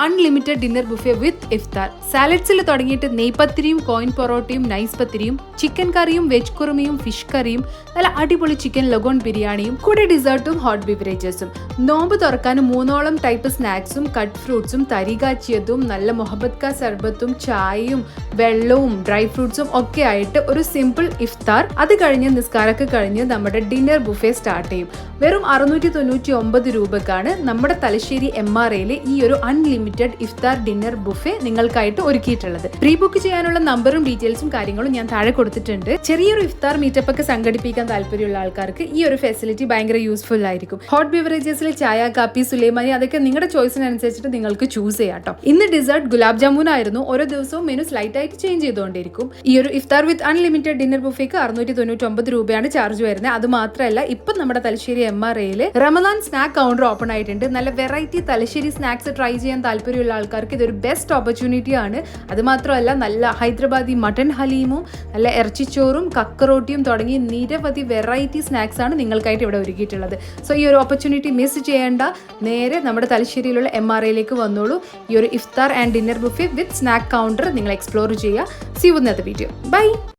Unlimited dinner buffet with iftar സാലഡ്സിൽ തുടങ്ങിയിട്ട് നെയ്പത്തിരിയും coin പൊറോട്ടയും നൈസ് പത്തിരിയും ചിക്കൻ കറിയും വെജ് കുറുമയും ഫിഷ് കറിയും നല്ല അടിപൊളി ചിക്കൻ ലഗോൺ ബിരിയാണിയും കൂടെ ഡിസേർട്ടും ഹോട്ട് ബിവറേജസും നോമ്പ് തുറക്കാനും മൂന്നോളം ടൈപ്പ് സ്നാക്സും കട്ട് ഫ്രൂട്ട്സും തരികാച്ചിയതും നല്ല മൊഹബത് കാ സർബത്തും ചായയും വെള്ളവും ഡ്രൈ ഫ്രൂട്ട്സും ഒക്കെ ആയിട്ട് ഒരു സിമ്പിൾ ഇഫ്താർ അത് കഴിഞ്ഞ് നിസ്കാരമൊക്കെ കഴിഞ്ഞ് നമ്മുടെ ഡിന്നർ ബുഫേ സ്റ്റാർട്ട് ചെയ്യും. വെറും അറുന്നൂറ്റി തൊണ്ണൂറ്റി ഒമ്പത് രൂപക്കാണ് നമ്മുടെ തലശ്ശേരി എം ആർ എയിലെ ഈ ഒരു അൺലിമിറ്റഡ് ഇഫ്താർ ഡിന്നർ ബുഫേ നിങ്ങൾക്കായിട്ട് ഒരുക്കിയിട്ടുള്ളത്. പ്രീ ബുക്ക് ചെയ്യാനുള്ള നമ്പറും ഡീറ്റെയിൽസും കാര്യങ്ങളും ഞാൻ താഴെ കൊടുത്തിട്ടുണ്ട്. ചെറിയൊരു ഇഫ്താർ മീറ്റപ്പ് ഒക്കെ സംഘടിപ്പിക്കാൻ താല്പര്യമുള്ള ആൾക്കാർക്ക് ഈ ഒരു ഫെസിലിറ്റി ഭയങ്കര യൂസ്ഫുൾ ആയിരിക്കും. ഹോട്ട് ബിവറേജസിൽ ചായ കാപ്പി സുലൈമാനി അതൊക്കെ നിങ്ങളുടെ ചോയ്സിനനുസരിച്ചിട്ട് നിങ്ങൾക്ക് ചൂസ് ചെയ്യാം കേട്ടോ ഇന്ന് ഡിസേർട്ട് ഗുലാബ് ജാമുൻ ആയിരുന്നു. ഓരോ ദിവസവും മെനു സ്ലൈറ്റ് ആയിട്ട് ചേഞ്ച് ചെയ്തുകൊണ്ടിരിക്കും ഈ ഒരു ഇഫ്താർ വിത്ത് അൺലിമിറ്റഡ് ഡിന്നർ ബുഫേക്ക് അറുന്നൂറ്റി തൊണ്ണൂറ്റി ഒമ്പത് രൂപയാണ് ചാർജ് വരുന്നത്. അത് മാത്രമല്ല ഇപ്പം നമ്മുടെ തലശ്ശേരി എം ആർ എയിൽ റമദാൻ സ്നാക്ക് കൗണ്ടർ ഓപ്പൺ ആയിട്ടുണ്ട്. നല്ല വെറൈറ്റി തലശ്ശേരി സ്നാക്സ് ട്രൈ ചെയ്യാൻ താല്പര്യമുള്ള ആൾക്കാർക്ക് ഇതൊരു ബെസ്റ്റ് ഓപ്പർച്യൂണിറ്റി ആണ്. അത് മാത്രമല്ല നല്ല ഹൈദരാബാദി മട്ടൺ ഹലീമും നല്ല ഇറച്ചിച്ചോറും കക്കറോട്ടിയും തുടങ്ങി നിരവധി വെറൈറ്റി സ്നാക്സ് ആണ് നിങ്ങൾക്കായിട്ട് ഇവിടെ ഒരുക്കിയിട്ടുള്ളത്. സോ ഈ ഒരു ഓപ്പർച്യൂണിറ്റി മിസ് ചെയ്യേണ്ട. നേരെ നമ്മുടെ തലശ്ശേരിയിലുള്ള എം ആർ ഐയിലേക്ക് വന്നോളൂ. ഈ ഒരു ഇഫ്താർ and dinner buffet with snack counter നിങ്ങൾ എക്സ്പ്ലോർ ചെയ്യുക. സി വുന്നത് വീഡിയോ ബൈ